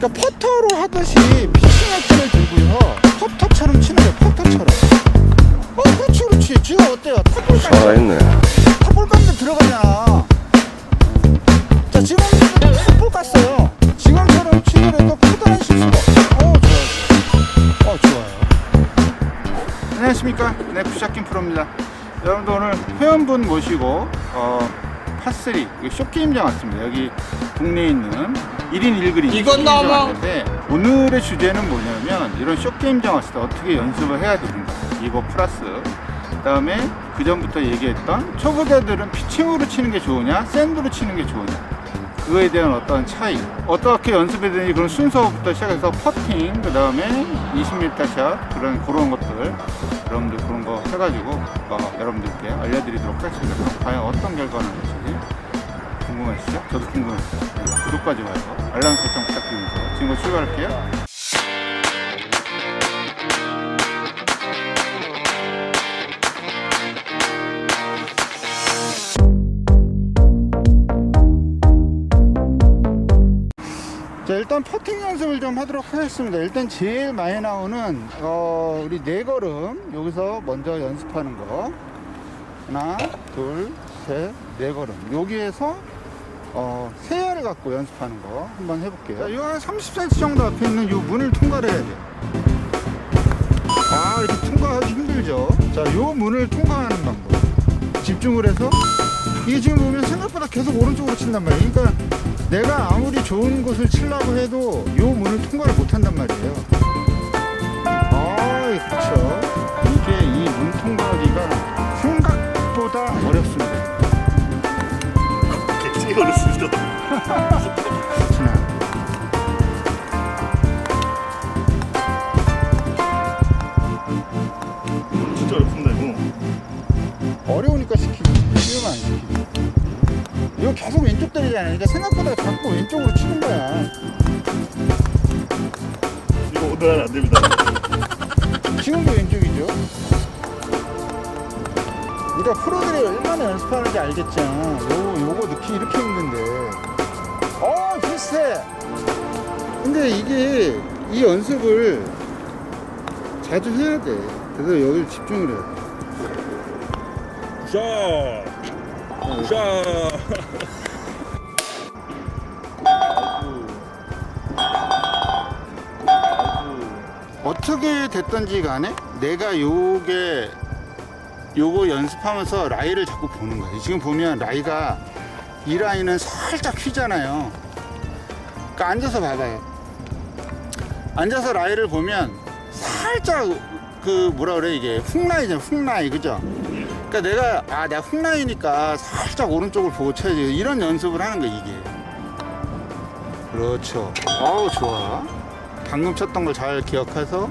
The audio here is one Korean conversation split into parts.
그러니까 퍼터로 하듯이 액션을 들고요. 퍼터처럼 치는 거예요. 퍼터처럼. 어, 그렇지, 그렇지. 지금 어때요? 탑볼 깎 살아있네. 탑볼 깎는 들어가잖아. 자, 지금 탑볼 깠어요. 지금처럼 치더라도 커다란 실수가 없어. 어, 좋아요. 어, 좋아요. 안녕하십니까. 네, 부샤킹 프로입니다. 여러분들 오늘 회원분 모시고, 어, 파3, 쇼게임장 왔습니다. 여기 동네에 있는 1인 1그림 이건 너무- 왔는데 오늘의 주제는 뭐냐면 이런 쇼게임장 왔을 때 어떻게 연습을 해야 되는가. 이거 플러스. 그 다음에 그 전부터 얘기했던 초보자들은 피칭으로 치는 게 좋으냐 샌드로 치는 게 좋으냐. 그거에 대한 어떤 차이. 어떻게 연습해야 되는지 그런 순서부터 시작해서 퍼팅 그 다음에 20m 샷 그런 그런 것들. 여러분들 그런 거 해가지고 어, 여러분들께 알려드리도록 하겠습니다. 과연 어떤 결과가 나올지 궁금하시죠? 저도 궁금해요 구독과 좋아요. 알람 설정 부탁드리면서 지금부터 출발할게요. 자 일단 퍼팅 연습을 좀 하도록 하겠습니다. 일단 제일 많이 나오는 어, 우리 네 걸음 여기서 먼저 연습하는 거. 하나 둘 셋 네 걸음. 여기에서 어, 세열을 갖고 연습하는 거 한번 해볼게요. 자, 이거 한 30cm 정도 앞에 있는 이 문을 통과를 해야 돼요 아 이렇게 통과하기 힘들죠? 자이 문을 통과하는 방법. 집중을 해서 이게 지금 보면 생각보다 계속 오른쪽으로 친단 말이에요. 그러니까 내가 아무리 좋은 곳을 치려고 해도 이 문을 통과를 못 한단 말이에요. 아 그렇죠 그러니까 생각보다 자꾸 왼쪽으로 치는 거야. 이거 오늘 안 됩니다. 지금도 왼쪽이죠? 우리가 프로들이 얼마나 연습하는지 알겠죠 요, 요거 넣기 이렇게 힘든데. 어 비슷해! 근데 이게 이 연습을 자주 해야 돼. 그래서 여기를 집중을 해야 돼. 샷. 샷. 어떻게 됐던지 간에 내가 요게 요거 연습하면서 라이를 자꾸 보는 거예요. 지금 보면 라이가 이 라인은 살짝 휘잖아요. 그러니까 앉아서 봐봐요. 앉아서 라이를 보면 살짝 그 뭐라 그래 이게 훅라이잖아 훅라이 그죠? 그러니까 내가 아 내가 훅라이니까 살짝 오른쪽을 보고 쳐야지 이런 연습을 하는 거야 이게. 그렇죠. 어우 좋아. 방금 쳤던 걸 잘 기억해서?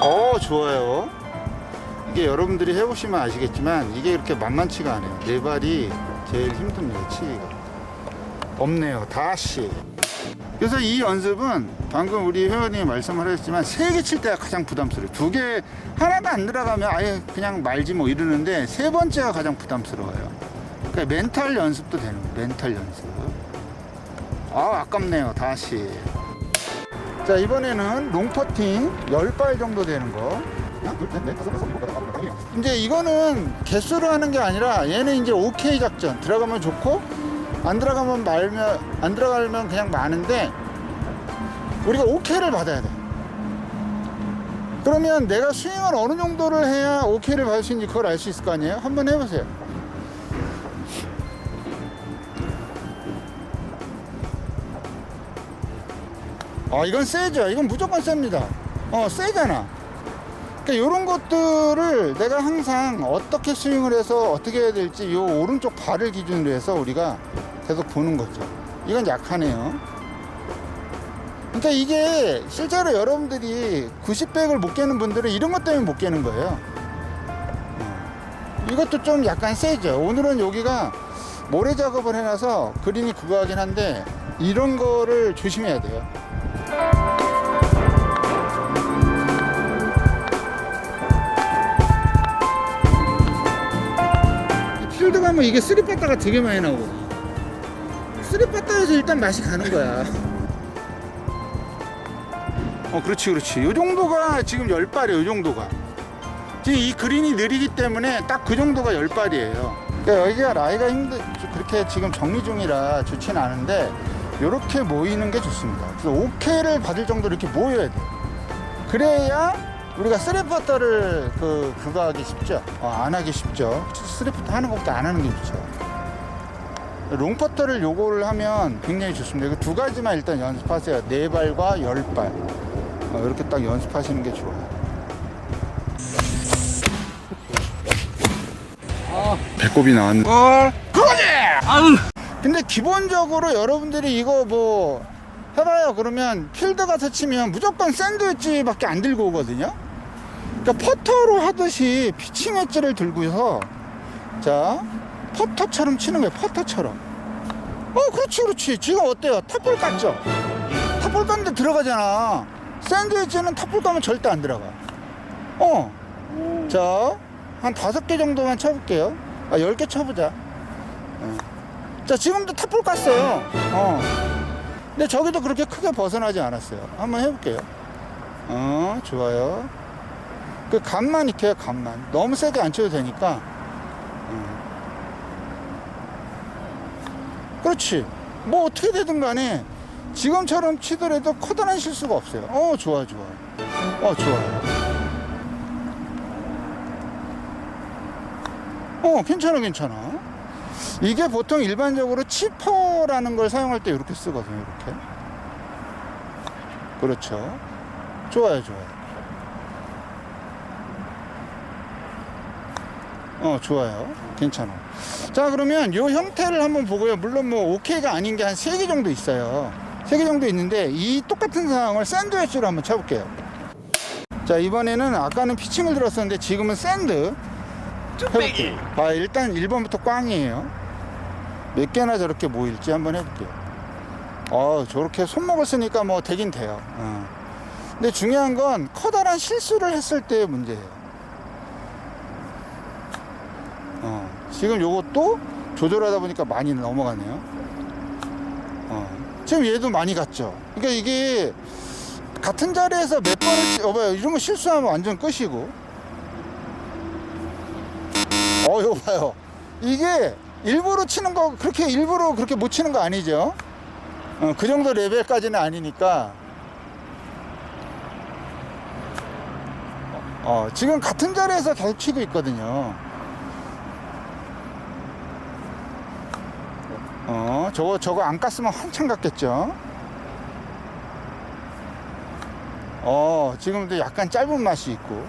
어 좋아요. 이게 여러분들이 해보시면 아시겠지만 이게 이렇게 만만치가 않아요. 네 발이 제일 힘듭니다 치기가. 없네요 다시. 그래서 이 연습은 방금 우리 회원님이 말씀을 하셨지만 세 개 칠 때가 가장 부담스러워요. 두 개 하나도 안 들어가면 아예 그냥 말지 뭐 이러는데 세 번째가 가장 부담스러워요. 그러니까 멘탈 연습도 되는 거예요 멘탈 연습. 아 아깝네요 다시 자 이번에는 롱퍼팅 10발 정도 되는 거. 이제 이거는 개수로 하는 게 아니라 얘는 이제 오케이 작전. 들어가면 좋고 안 들어가면 말면 안 들어가면 그냥 많은데 우리가 오케이를 받아야 돼. 그러면 내가 스윙을 어느 정도를 해야 오케이를 받을 수 있는지 그걸 알 수 있을 거 아니에요? 한번 해보세요 아 이건 세죠. 이건 무조건 셉니다. 어 세잖아. 그러니까 이런 것들을 내가 항상 어떻게 스윙을 해서 어떻게 해야 될지 이 오른쪽 발을 기준으로 해서 우리가 계속 보는 거죠. 이건 약하네요. 그러니까 이게 실제로 여러분들이 90백을 못 깨는 분들은 이런 것 때문에 못 깨는 거예요. 어. 이것도 좀 약간 세죠. 오늘은 여기가 모래 작업을 해놔서 그린이 그거 하긴 한데 이런 거를 조심해야 돼요 가면 이게 쓰리빠따가 되게 많이 나오거든. 쓰리빠따에서 일단 맛이 가는 거야. 어, 그렇지, 그렇지. 요 정도가 지금 열 발이에요, 요 정도가. 지금 이 그린이 느리기 때문에 딱 그 정도가 열 발이에요. 그러니까 여기가 라이가 힘들, 그렇게 지금 정리 중이라 좋진 않은데, 요렇게 모이는 게 좋습니다. 그래서 오케이를 받을 정도로 이렇게 모여야 돼요. 그래야 우리가 쓰리퍼터를 그, 그거 하기 쉽죠. 어, 안 하기 쉽죠. 쓰리퍼터 하는 것보다 안 하는 게 좋죠. 롱퍼터를 요거를 하면 굉장히 좋습니다. 이거 두 가지만 일단 연습하세요. 네 발과 열 발. 어, 이렇게 딱 연습하시는 게 좋아요. 배꼽이 나왔네. 그거지! 근데 기본적으로 여러분들이 이거 뭐 해봐요. 그러면 필드 가서 치면 무조건 샌드위치밖에 안 들고 오거든요. 그러니까 퍼터로 하듯이 피칭 엣지를 들고서 자 퍼터처럼 치는 거예요. 퍼터처럼. 어, 그렇지, 그렇지. 지금 어때요? 탑볼 깠죠? 탑볼 깠는데 들어가잖아. 샌드위치는 탑볼 까면 절대 안 들어가. 어. 자, 한 다섯 개 정도만 쳐볼게요. 아, 열 개 쳐보자. 어. 자, 지금도 탑볼 깠어요. 어. 근데 저기도 그렇게 크게 벗어나지 않았어요. 한번 해볼게요. 어, 좋아요. 그 간만 익혀요, 간만. 너무 세게 안 쳐도 되니까. 그렇지. 뭐 어떻게 되든 간에 지금처럼 치더라도 커다란 실수가 없어요. 어, 좋아, 좋아. 어, 좋아요. 어, 괜찮아, 괜찮아. 이게 보통 일반적으로 치퍼라는 걸 사용할 때 이렇게 쓰거든요, 이렇게. 그렇죠. 좋아요, 좋아요. 어, 좋아요. 괜찮아. 자, 그러면 이 형태를 한번 보고요. 물론 뭐, 오케이가 아닌 게 한 세 개 정도 있어요. 세 개 정도 있는데, 이 똑같은 상황을 샌드위치로 한번 쳐볼게요. 자, 이번에는 아까는 피칭을 들었었는데, 지금은 샌드. 해볼게요. 아, 일단 1번부터 꽝이에요. 몇 개나 저렇게 모일지 한번 해볼게요. 어, 저렇게 손목을 쓰니까 뭐 되긴 돼요. 어. 근데 중요한 건 커다란 실수를 했을 때의 문제예요. 어, 지금 요것도 조절하다 보니까 많이 넘어가네요. 어, 지금 얘도 많이 갔죠. 그러니까 이게 같은 자리에서 몇 번을, 치- 어, 봐요. 거 실수하면 완전 끝이고. 어, 이거 봐요. 이게 일부러 치는 거, 그렇게 일부러 그렇게 못 치는 거 아니죠? 어, 그 정도 레벨까지는 아니니까. 어, 지금 같은 자리에서 계속 치고 있거든요. 어, 저거, 저거 안 깠으면 한참 갔겠죠? 어, 지금도 약간 짧은 맛이 있고.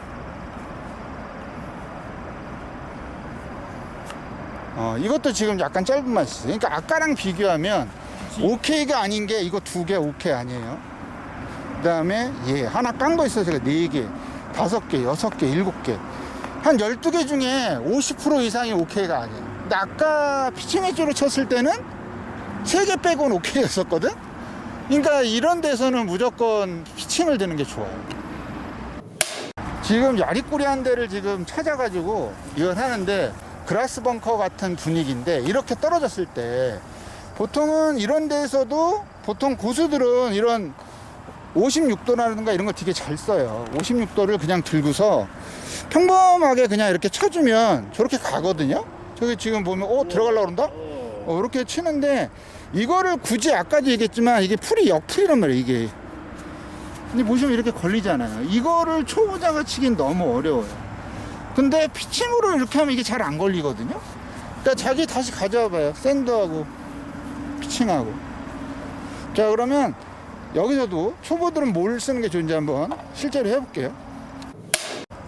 어, 이것도 지금 약간 짧은 맛이 있어요. 그러니까 아까랑 비교하면 오케이가 아닌 게 이거 두 개 오케이 아니에요. 그 다음에 얘 하나 깐 거 있어요. 제가 네 개, 다섯 개, 여섯 개, 일곱 개. 한 12개 중에 50% 이상이 오케이가 아니에요. 근데 아까 피칭 웨지로 쳤을 때는 세 개 빼고는 오케이였었거든? 그러니까 이런 데서는 무조건 피칭을 드는 게 좋아요. 지금 야리꾸리한 데를 지금 찾아가지고 이걸 하는데 그라스 벙커 같은 분위기인데 이렇게 떨어졌을 때 보통은 이런 데에서도 보통 고수들은 이런 56도라든가 이런 거 되게 잘 써요. 56도를 그냥 들고서 평범하게 그냥 이렇게 쳐주면 저렇게 가거든요. 저기 지금 보면 어 들어가려고 그런다? 어, 이렇게 치는데 이거를 굳이 아까도 얘기했지만 이게 풀이 역풀이란 말이에요 이게. 근데 보시면 이렇게 걸리잖아요. 이거를 초보자가 치긴 너무 어려워요. 근데 피칭으로 이렇게 하면 이게 잘 안 걸리거든요? 그러니까 자기 다시 가져와 봐요. 샌드하고 피칭하고. 자 그러면 여기서도 초보들은 뭘 쓰는 게 좋은지 한번 실제로 해볼게요.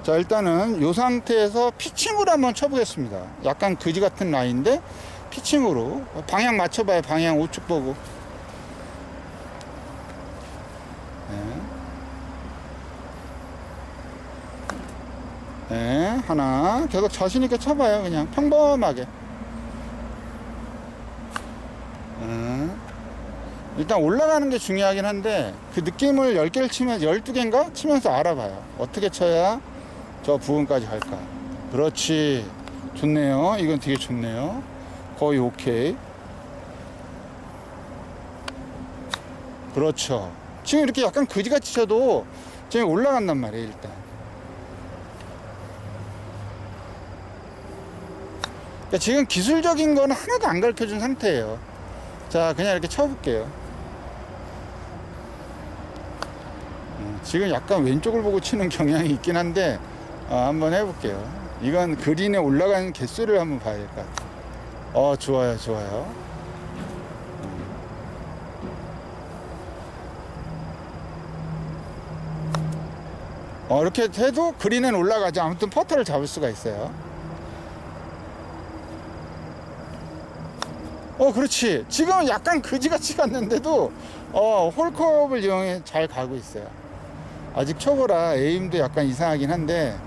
자 일단은 이 상태에서 피칭으로 한번 쳐보겠습니다. 약간 그지 같은 라인인데 피칭으로. 방향 맞춰봐요. 방향 우측 보고. 네. 네, 하나. 계속 자신있게 쳐봐요 그냥. 평범하게. 네. 일단 올라가는 게 중요하긴 한데 그 느낌을 10개를 치면 12개인가? 치면서 알아봐요. 어떻게 쳐야 저 부분까지 갈까? 그렇지. 좋네요. 이건 되게 좋네요 거의 오케이 그렇죠 지금 이렇게 약간 그지같이 쳐도 지금 올라간단 말이에요, 일단. 그러니까 지금 기술적인 거는 하나도 안 가르쳐 준 상태예요. 자, 그냥 이렇게 쳐볼게요. 음, 지금 약간 왼쪽을 보고 치는 경향이 있긴 한데, 어, 한번 해볼게요. 이건 그린에 올라가는 개수를 한번 봐야 될 것 같아요. 어, 좋아요, 좋아요. 어, 이렇게 해도 그린은 올라가지. 아무튼 퍼터를 잡을 수가 있어요. 어, 그렇지. 지금 약간 그지같이 갔는데도, 어, 홀컵을 이용해 잘 가고 있어요. 아직 초보라 에임도 약간 이상하긴 한데,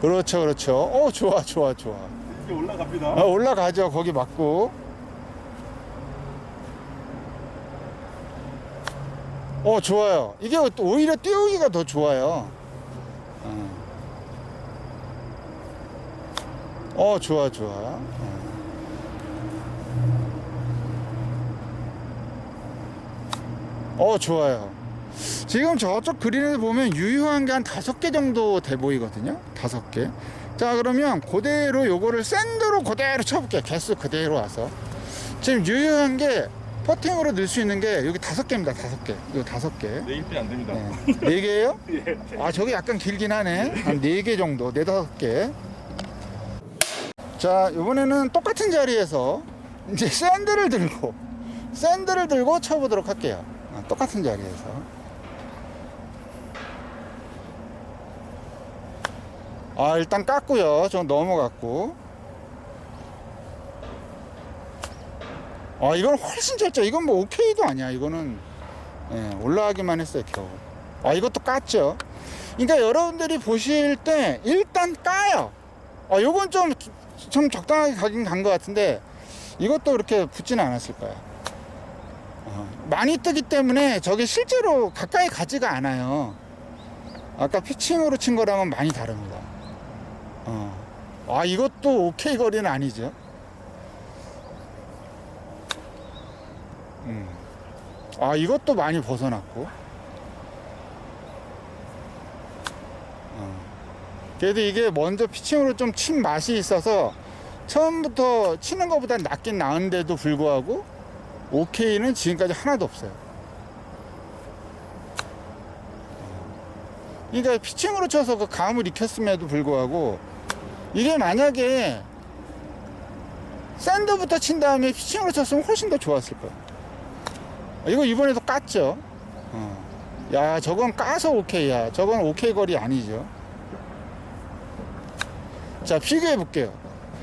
그렇죠, 그렇죠. 어, 좋아, 좋아, 좋아. 이제 올라갑니다. 어, 올라가죠. 거기 맞고. 어, 좋아요. 이게 또 오히려 띄우기가 더 좋아요. 어, 어 좋아, 좋아. 어. 어, 좋아요. 지금 저쪽 그린을 보면 유효한 게 한 다섯 개 정도 돼 보이거든요. 다섯 개. 자, 그러면 그대로 요거를 샌드로 그대로 쳐볼게요. 개수 그대로 와서. 지금 유효한 게 퍼팅으로 넣을 수 있는 게 여기 다섯 개입니다. 다섯 개. 이거 다섯 개. 내일비 안 됩니다. 네. 네 개예요? 예. 아, 저게 약간 길긴 하네. 한 네 개 정도, 네 다섯 개. 자, 이번에는 똑같은 자리에서 이제 샌드를 들고, 샌드를 들고 쳐보도록 할게요. 아, 똑같은 자리에서. 아, 일단 깠고요. 저 넘어갔고. 아, 이건 훨씬 짧죠. 이건 뭐 오케이도 아니야. 이거는 예, 올라가기만 했어요, 겨우. 아, 이것도 깠죠. 그러니까 여러분들이 보실 때 일단 까요. 아, 요건 좀, 좀 적당하게 가긴 간 것 같은데 이것도 그렇게 붙지는 않았을 거야. 어, 많이 뜨기 때문에 저게 실제로 가까이 가지가 않아요. 아까 피칭으로 친 거랑은 많이 다릅니다. 어. 아, 이것도 오케이 거리는 아니죠. 음. 아 이것도 많이 벗어났고 어. 그래도 이게 먼저 피칭으로 좀 친 맛이 있어서 처음부터 치는 것보다 낫긴 나은데도 불구하고 오케이는 지금까지 하나도 없어요 그러니까 피칭으로 쳐서 그 감을 익혔음에도 불구하고 이게 만약에 샌드부터 친 다음에 피칭으로 쳤으면 훨씬 더 좋았을 거예요 이거 이번에도 깠죠. 어. 야, 저건 까서 오케이야. 저건 오케이 거리 아니죠. 자, 비교해 볼게요.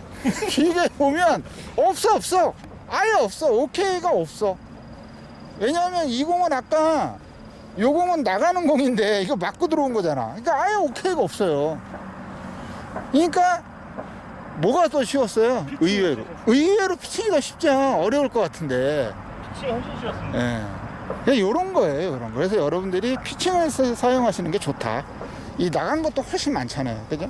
비교해 보면 없어, 없어. 아예 없어. 오케이가 없어. 왜냐하면 이 공은 아까 요 공은 나가는 공인데 이거 맞고 들어온 거잖아. 그러니까 아예 오케이가 없어요. 그러니까 뭐가 더 쉬웠어요? 의외로. 의외로 피칭이 더 쉽죠. 어려울 것 같은데. 피칭이 훨씬 쉬웠습니다. 예. 그냥 요런 거예요, 요런 거. 그래서 여러분들이 피칭을 사- 사용하시는 게 좋다. 이 나간 것도 훨씬 많잖아요. 그죠?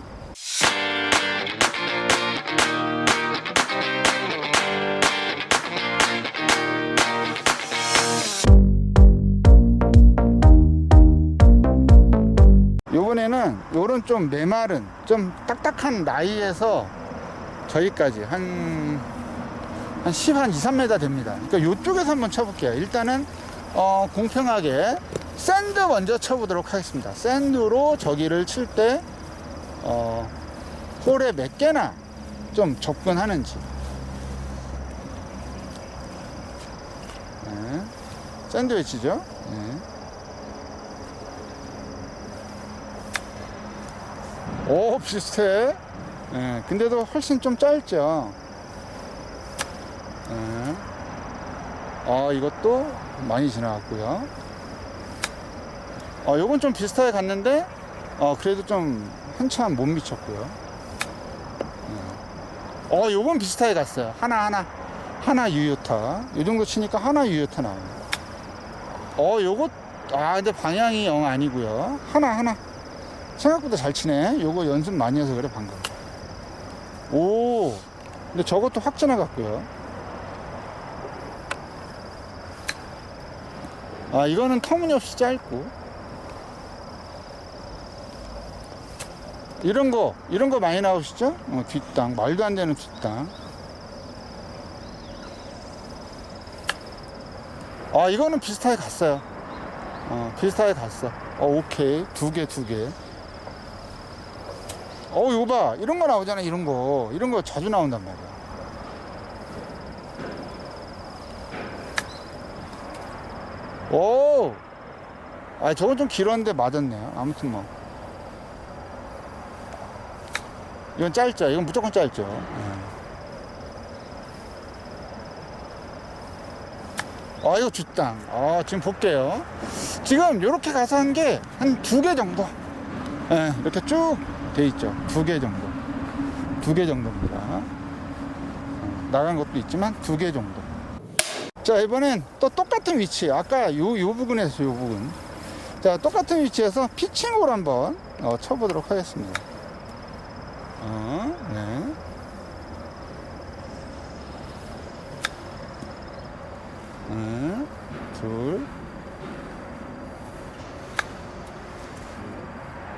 요런 좀 메마른, 좀 딱딱한 나이에서 저희까지 한 한 10, 한 2, 3m 됩니다. 그러니까 이쪽에서 한번 쳐볼게요. 일단은, 어, 공평하게 샌드 먼저 쳐보도록 하겠습니다. 샌드로 저기를 칠 때, 어, 홀에 몇 개나 좀 접근하는지. 네. 샌드 웨치죠. 네. 오, 비슷해. 네. 근데도 훨씬 좀 짧죠. 네. 아, 이것도 많이 지나갔고요. 어, 요건 좀 비슷하게 갔는데, 어, 그래도 좀 한참 못 미쳤고요. 네. 어, 요건 비슷하게 갔어요. 하나, 하나. 하나 유효타. 요 정도 치니까 하나 유효타 나옵니다. 어, 요거, 아, 근데 방향이 영 아니고요. 하나, 하나. 생각보다 잘 치네. 요거 연습 많이 해서 그래, 방금. 오, 근데 저것도 확 지나갔고요. 아 이거는 터무니없이 짧고 이런 거 이런 거 많이 나오시죠? 어, 뒷땅 말도 안 되는 뒷땅 아 이거는 비슷하게 갔어요 어 비슷하게 갔어 어 오케이 두 개 두 개 어 이거 봐 이런 거 나오잖아 이런 거 이런 거 자주 나온단 말이야 오! 아, 저건 좀 길었는데 맞았네요. 아무튼 뭐. 이건 짧죠. 이건 무조건 짧죠. 예. 아, 이거 뒷땅. 아, 지금 볼게요. 지금 이렇게 가서 한 게 한 두 개 정도. 예, 이렇게 쭉 돼 있죠. 두 개 정도. 두 개 정도입니다. 어, 나간 것도 있지만 두 개 정도. 자 이번엔 또 똑같은 위치 아까 요, 요 부분에서 요 부분 자 똑같은 위치에서 피칭으로 한번 어, 쳐보도록 하겠습니다 어, 네. 네, 둘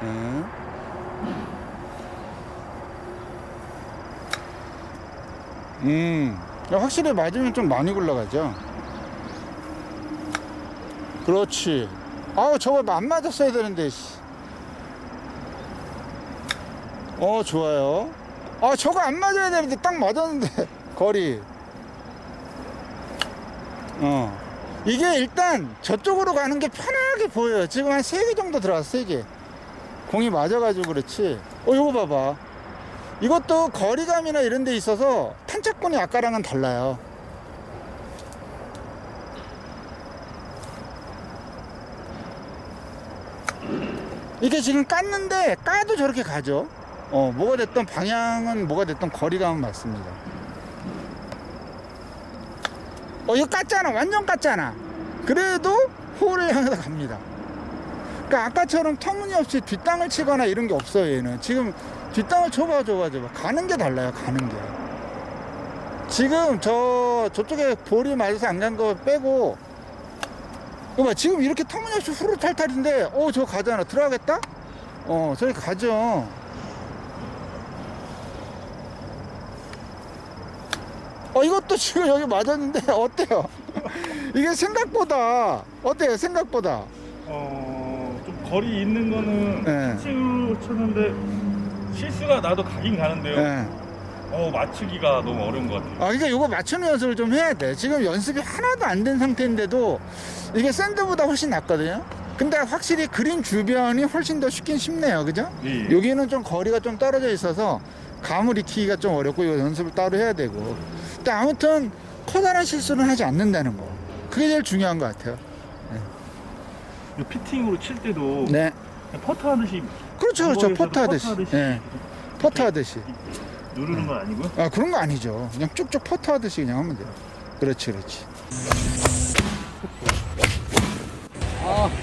네. 음, 확실히 맞으면 좀 많이 굴러가죠. 그렇지. 아우, 저거 안 맞았어야 되는데, 씨. 어, 좋아요. 아, 저거 안 맞아야 되는데, 딱 맞았는데, 거리. 어. 이게 일단 저쪽으로 가는 게 편하게 보여요. 지금 한세개 정도 들어왔어, 세 개. 공이 맞아가지고 그렇지. 어, 이거 봐봐. 이것도 거리감이나 이런 데 있어서 탄착권이 아까랑은 달라요. 이게 지금 깠는데 까도 저렇게 가죠. 어, 뭐가 됐던 방향은 뭐가 됐던 거리감은 맞습니다. 어, 이거 깠잖아. 완전 깠잖아. 그래도 홀을 향해서 갑니다. 그러니까 아까처럼 터무니없이 뒷땅을 치거나 이런 게 없어요, 얘는. 지금 뒷땅을 쳐봐, 줘봐, 줘봐. 가는 게 달라요, 가는 게. 지금 저, 저쪽에 볼이 맞아서 안 간 거 빼고, 이거 봐, 지금 이렇게 터무니없이 후루탈탈인데, 어, 저 가잖아. 들어가겠다? 어, 저기 가죠. 어, 이것도 지금 여기 맞았는데, 어때요? 이게 생각보다, 어때요, 생각보다? 어, 좀 거리 있는 거는 네. 피칭으로 쳤는데 실수가 나도 가긴 가는데요. 예. 어, 맞추기가 너무 어려운 것 같아요. 아, 그러니까 이거 맞추는 연습을 좀 해야 돼. 지금 연습이 하나도 안 된 상태인데도 이게 샌드보다 훨씬 낫거든요. 근데 확실히 그린 주변이 훨씬 더 쉽긴 쉽네요. 그죠? 예. 여기는 좀 거리가 좀 떨어져 있어서 감을 익히기가 좀 어렵고 이거 연습을 따로 해야 되고. 근데 아무튼 커다란 실수는 하지 않는다는 거. 그게 제일 중요한 것 같아요. 이 피팅으로 칠 때도 네. 퍼터 하듯이 그렇죠, 그렇죠. 거에서도 하듯이. 퍼트 하듯이 예. 퍼트 하듯이. 누르는 건 아니고요. 아, 그런 거 아니죠. 그냥 쭉쭉 퍼트 하듯이 그냥 하면 돼요. 그렇지, 그렇지.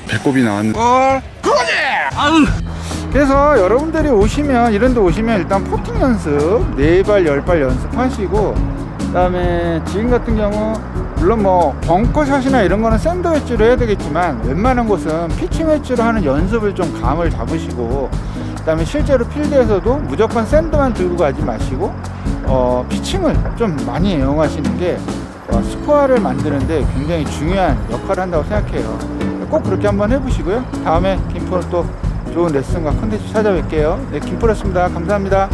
배꼽이 나왔네. 걸! 그거지! 그래서 여러분들이 오시면, 이런 데 오시면 일단 포팅 연습, 4발, 10발 연습하시고, 그 다음에 지금 같은 경우, 물론 뭐, 벙커샷이나 이런 거는 샌드 웨지로 해야 되겠지만, 웬만한 곳은 피칭 웨지로 하는 연습을 좀 감을 잡으시고, 그 다음에 실제로 필드에서도 무조건 샌드만 들고 가지 마시고, 어, 피칭을 좀 많이 이용하시는 게, 어, 스코어를 만드는데 굉장히 중요한 역할을 한다고 생각해요. 꼭 그렇게 한번 해보시고요. 다음에 김포는 또 좋은 레슨과 컨텐츠 찾아뵐게요. 네, 김포였습니다. 감사합니다.